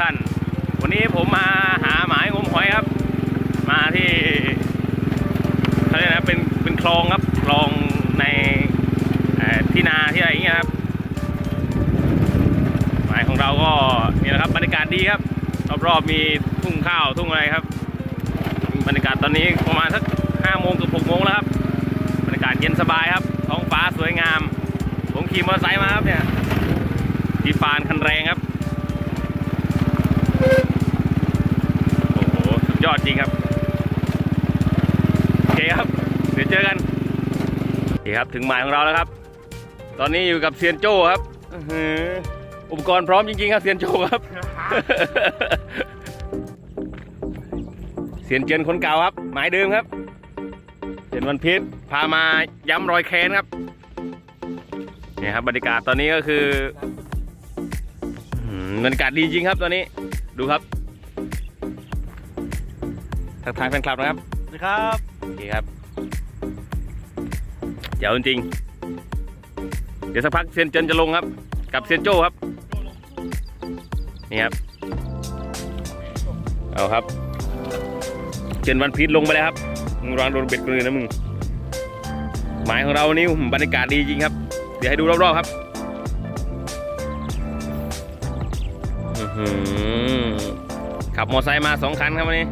ท่าน วันนี้ผมมาหาหมายงมหอยครับ มาที่เขาเรียกนะเป็นเป็นคลองครับคลองในที่นาที่อะไรอย่างเงี้ยครับหมายของเราก็นี่แหละครับบรรยากาศดีครับรอบๆมีทุ่งข้าวทุ่งอะไรครับ บรรยากาศตอนนี้ประมาณสักห้าโมงกับหกโมงแล้วครับบรรยากาศเย็นสบายครับท้องฟ้าสวยงาม ผมขี่มอเตอร์ไซค์มาครับเนี่ยที่ฟานคันแรงครับ ยอดจริงครับ โอเคครับ เดี๋ยวเจอกันโอเคครับถึงหมายของเราแล้วครับ ตอนนี้อยู่กับเซียนโจ้ครับอุปกรณ์พร้อมจริงๆครับเซียนโจ้ครับ เซียนเจยนคนเก่าครับ หมายเดิมครับเซียนวันพิษพามาย้ำรอยแค้นครับนี่ครับบรรยากาศตอนนี้ก็คือบรรยากาศดีจริงครับตอนนี้ดูครับ ทักทายแฟนคลับนะครับสวัสดีครับโอเคครับเดี๋ยวจริงๆเดี๋ยวสักพักเซียนเจนจะลงครับ กับเซียนโจ้ครับ นี่ครับ เอาครับ เจนวันพีชลงไปแล้วครับมึงวางโดนเบ็ดคนอื่นนะมึง หมายของเราวันนี้บรรยากาศดีจริงครับ เดี๋ยวให้ดูรอบๆครับอื้อหือขับมอเตอร์ไซค์มาสองคันครับวันนี้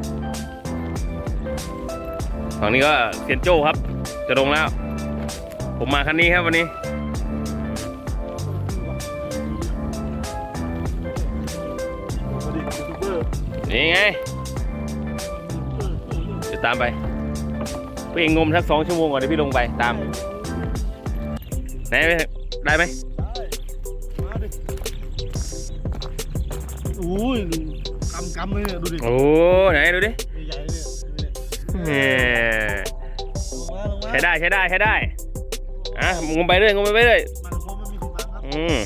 ฝั่งนี้ก็เซียนโจ้ครับ จะลงแล้ว ผมมาคันนี้ครับวันนี้สวัสดียูทูบเบอร์นี่ไง เดี๋ยวตามไปพี่เองงมสักสองชั่วโมงก่อนเดี๋ยวพี่ลงไปตาม ไหนได้ไหมมาดิอุ้ยกำกำเลยเนี่ยดูดิ โอ้ ไหนดูดิใหญ่ๆเนี่ย ดูดิแหมลงมาลงมาใช้ได้ใช้ได้ใช้ได้อะงมไปเรื่อยงมไปเรื่อยมันคงไม่มีสิทธิ์บังครับอืม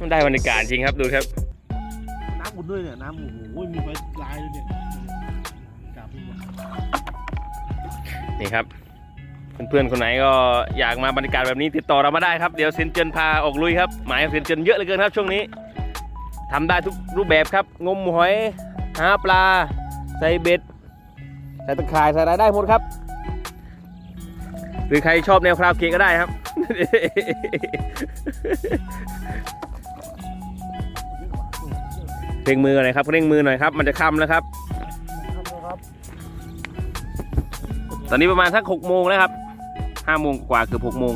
มันได้บรรยากาศจริงครับดูครับ น้ำอุ่นด้วยเนี่ยน้ำโอ้โหมีไฟลายเลยเนี่ยกลับดีกว่านี่ครับเพื่อนๆคนไหนก็อยากมาบรรยากาศแบบนี้ติดต่อเรามาได้ครับเดี๋ยวเซนเจนพาออกลุยครับหมายเซนเจนเยอะเหลือเกินครับช่วงนี้ทำได้ทุกรูปแบบครับ งมหอยหาปลา ใส่เบ็ดใส่ตะข่ายใส่อะไรได้หมดครับ หรือใครชอบแนวคราวเกก็ได้ครับ เร่งมือหน่อยครับเร่งมือหน่อยครับ มันจะค่ำแล้วครับ ตอนนี้ประมาณสักหกโมงแล้วครับห้าโมงกว่าเกือบหกโมง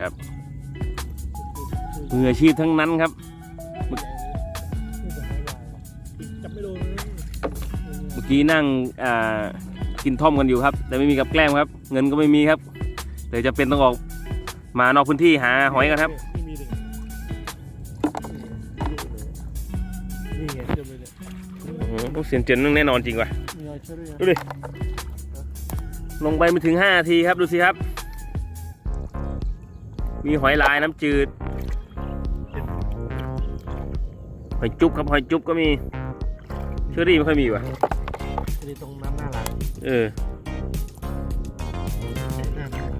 ครับมืออาชีพทั้งนั้นครับ กี้นั่งอ่ากินท่อมกันอยู่ครับ แต่ไม่มีกับแกล้มครับ เงินก็ไม่มีครับเลยจะเป็นต้องออกมานอกพื้นที่หาหอยกันครับ ไม่มีเลยนี่ไงเจอเลยเนี่ยโอ้โหพวกเสียนเจนนึงแน่นอนจริงว่ะ มีอะไรช่วยด้วยดูดิ ลงไปไม่ถึง5นาทีครับดูสิครับ มีหอยลายน้ำจืด หอยจุ๊บครับหอยจุ๊บก็มี เชอรี่ไม่ค่อยมีว่ะ นี่ตรงน้ำหน้าหลังเออหน้าหลัง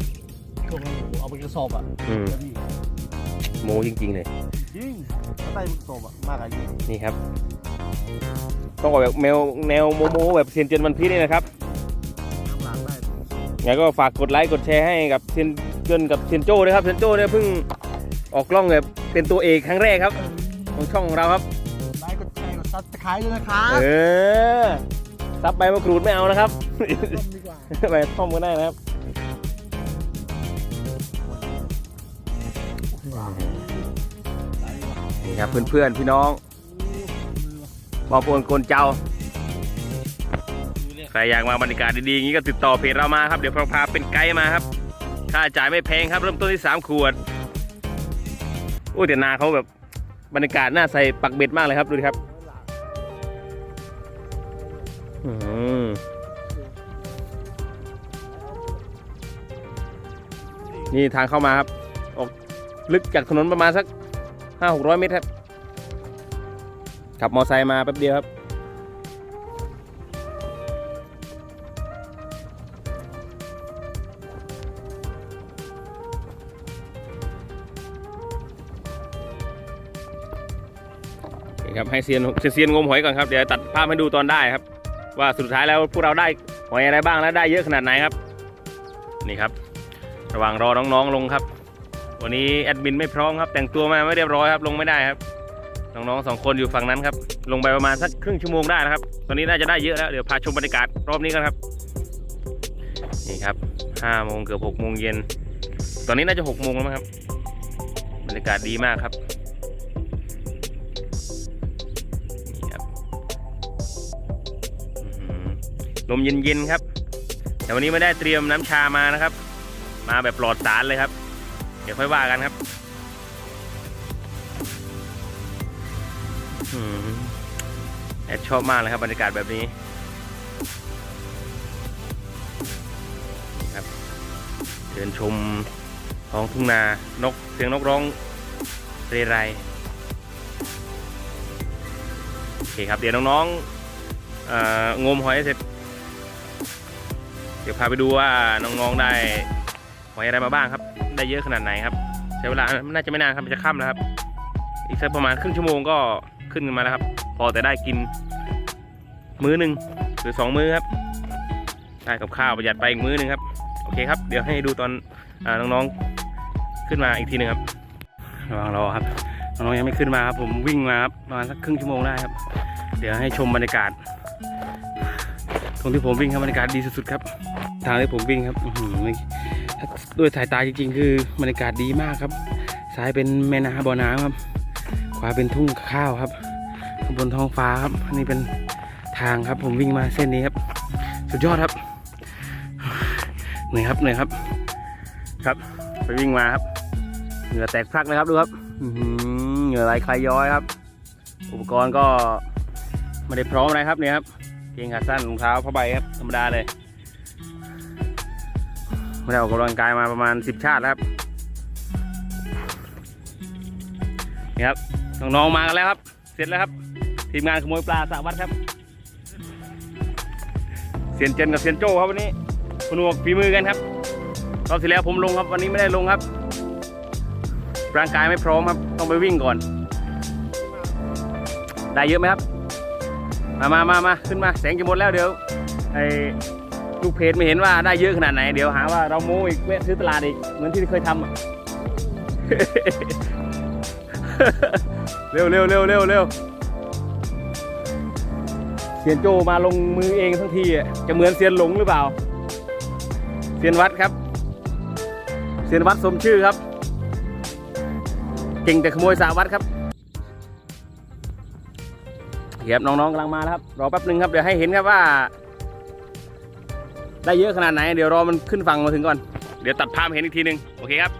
ช่วงนั้นเอาไปกระสอบอะอืมแล้วพี่โมจริงๆเลยจริงถ้าได้กระสอบอะมากอายุนี่ครับ ต้องออกแบบแนวแนวโมโมแบบเซียนเจนวันพีชนี่นะครับน้ำหลังได้งั้นก็ฝากกดไลค์กดแชร์ให้กับเซียนเจนกับเซียนโจ้ด้วยครับเซียนโจ้เนี่ยเพิ่งออกกล้องแบบเป็นตัวเอกครั้งแรกครับของช่องของเราครับไลค์กดแชร์กดซับสไครต์ด้วยนะครับ เออ ซับใบมะกรูดไม่เอานะครับใบท่อมก็ได้นะครับนี่ครับเพื่อนๆ พี่น้องบอปวนโกนเจ้า ใครอยากมาบรรยากาศดีๆอย่างนี้ก็ติดต่อเพจเรามาครับ เดี๋ยวเราพาเป็นไกด์มาครับ ค่าจ่ายไม่แพงครับ เริ่มต้นที่ 3 ขวดโอ้แต่นาเขาแบบบรรยากาศน่าใส่ปักเบ็ดมากเลยครับ ดูดิครับ นี่ทางเข้ามาครับ ออกลึกจากถนนประมาณสักห้าหกร้อยเมตรครับ ขับมอไซค์มาแป๊บเดียวครับ ครับให้เซียนเซียนงมหอยก่อนครับ เดี๋ยวตัดภาพให้ดูตอนได้ครับ ว่าสุดท้ายแล้วพวกเราได้หอยอะไรบ้างและได้เยอะขนาดไหนครับ นี่ครับ ระหว่างรอน้องๆลงครับ วันนี้แอดมินไม่พร้อมครับ แต่งตัวมาไม่เรียบร้อยครับ ลงไม่ได้ครับน้องๆสองคนอยู่ฝั่งนั้นครับ ลงไปประมาณสักครึ่งชั่วโมงได้นะครับ ตอนนี้น่าจะได้เยอะแล้ว เดี๋ยวพาชมบรรยากาศรอบนี้กันครับ นี่ครับห้าโมงเกือบหกโมงเย็น ตอนนี้น่าจะหกโมงแล้วมั้งครับ บรรยากาศดีมากครับ ลมเย็นๆครับ แต่วันนี้ไม่ได้เตรียมน้ำชามานะครับ มาแบบปลอดสารเลยครับ เดี๋ยวค่อยว่ากันครับอแอดชอบมากเลยครับบรรยากาศแบบนี้ครับเดินชมท้องทุ่งนานกเสียงนกร้องเรไรโอเคครับเดี๋ยวน้องๆเอ่องมหอยเสร็จ ดี๋ยวพาไปดูว่าน้องๆได้หอยอะไรมาบ้างครับ ได้เยอะขนาดไหนครับ ใช้เวลาน่าจะไม่นานครับจะค่ำแล้วครับ อีกสักประมาณครึ่งชั่วโมงก็ขึ้นมาแล้วครับ พอแต่ได้กิน มื้อหนึ่งหรือสองมื้อครับ ได้กับข้าวประหยัดไปอีกมื้อหนึ่งครับ โอเคครับ เดี๋ยวให้ดูตอนอน้องๆขึ้นมาอีกทีหนึ่งครับระว่างรอครับน้องๆยังไม่ขึ้นมาครับผมวิ่งมาครับประมาณสักครึ่งชั่วโมงได้ครับ เดี๋ยวให้ชมบรรยากาศ ตรงที่ผมวิ่งครับบรรยากาศดีสุดๆครับ ทางที่ผมวิ่งครับด้วยสายตาจริง ๆ คือบรรยากาศดีมากครับ ซ้ายเป็นแม่น้ำบ่อน้ำครับ ขวาเป็นทุ่งข้าวครับข้างบนท้องฟ้าครับอันนี้เป็นทางครับ ผมวิ่งมาเส้นนี้ครับ สุดยอดครับเหนื่อยครับเหนื่อยครับ ครับ ไปวิ่งมาครับเหงื่อแตกพักเลยครับดูครับอเหงื่อไหลคลายย้อยครับ อุปกรณ์ก็ไม่ได้พร้อมอะไรครับเนี่ยครับเกงขาสั้นรองเท้าผ้าใบครับธรรมดาเลย ไม่ได้ออกกำลังกายมาประมาณ 10 ชาติแล้วครับนี่ครับน้องๆมากันแล้วครับ เสร็จแล้วครับ ทีมงานขโมยปลาสระวัดครับเซียนเจนกับเซียนโจ้ครับวันนี้คุณหวกฝีมือกันครับรอบที่แล้วผมลงครับวันนี้ไม่ได้ลงครับ ร่างกายไม่พร้อมครับ ต้องไปวิ่งก่อน ได้เยอะไหมครับ มามามามาขึ้นมาแสงจะหมดแล้วเดี๋ยวไอ ลูกเพจไม่เห็นว่าได้เยอะขนาดไหน เดี๋ยวหาว่าเราโม้อีกแวะซื้อตลาดอีก เหมือนที่เคยทำอะเร็วเร็วเร็วเร็วเร็วเซียนโจมาลงมือเองทั้งทีอะจะเหมือนเซียนหลงหรือเปล่าเซียนวัดครับเซียนวัดสมชื่อครับ เก่งแต่ขโมยสาวัดครับเครับน้องๆกำลังมาแล้วครับ รอแป๊บหนึ่งครับ เดี๋ยวให้เห็นครับว่า ได้เยอะขนาดไหน เดี๋ยวรอมันขึ้นฝั่งมาถึงก่อน เดี๋ยวตัดภาพเห็นอีกทีหนึ่งโอเคครับ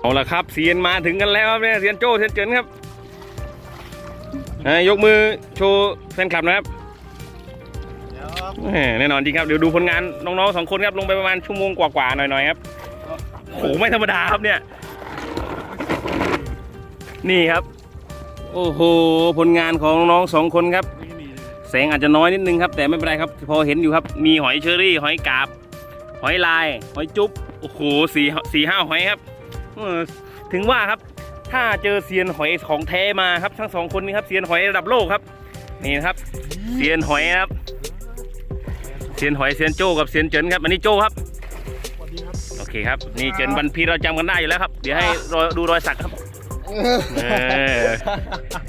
เอาละครับเซียนมาถึงกันแล้วครับเนี่ยเซียนโจ้เซียนเจินครับอ่ายกมือโชว์แฟนคลับนะครับแน่นอนจริงครับเดี๋ยวดูผลงานน้องๆสองคนครับลงไปประมาณชั่วโมงกว่าๆหน่อยๆครับโหไม่ธรรมดาครับเนี่ย นี่ครับ โอ้โห ผลงานของน้องสองคนครับ แสงอาจจะน้อยนิดนึงครับ แต่ไม่เป็นไรครับ พอเห็นอยู่ครับมีหอยเชอรี่ หอยกาบ หอยลาย หอยจุ๊บโอ้โหสี่สี่ห้าหอยครับถึงว่าครับ ถ้าเจอเซียนหอยของแท้มาครับ ทั้งสองคนนี้ครับเซียนหอยระดับโลกครับ นี่ครับเซียนหอยครับเซียนหอยเซียนโจ้กับเซียนเจินครับอันนี้โจ้ครับโอเคครับนี่เจินบันพีเราจำกันได้อยู่แล้วครับ เดี๋ยวให้ดูรอยสักครับ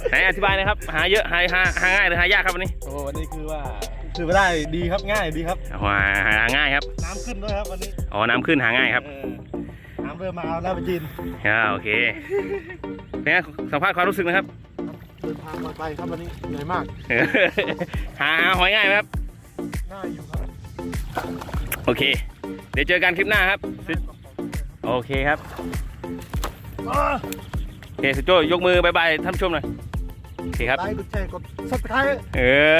ไหนอธิบายหนะครับ หาเยอะหาหาหาง่ายหรือหายากครับวันนี้โอ้วันนี้คือว่าคือไม่ได้ดีครับง่ายดีครับหาหาง่ายครับ น้ำขึ้นด้วยครับวันนี้อ๋อน้ำขึ้นหาง่ายครับเออน้ำเริ่มมาเอาหน้าไปจีนอ่าโอเคเป็นไงสัมภาษณ์ความรู้สึกนะครับเดินทางมาไกลครับวันนี้เหนื่อยมาก หาหาหอยง่ายไหมครับง่ายอยู่ครับโอเค เดี๋ยวเจอกันคลิปหน้าครับ โอเคครับอ่า โอเคสุดโจยกมือบายบายท่านผู้ชมหน่อยโอเคครับไลค์กดแชร์กดซับสไครต์เออ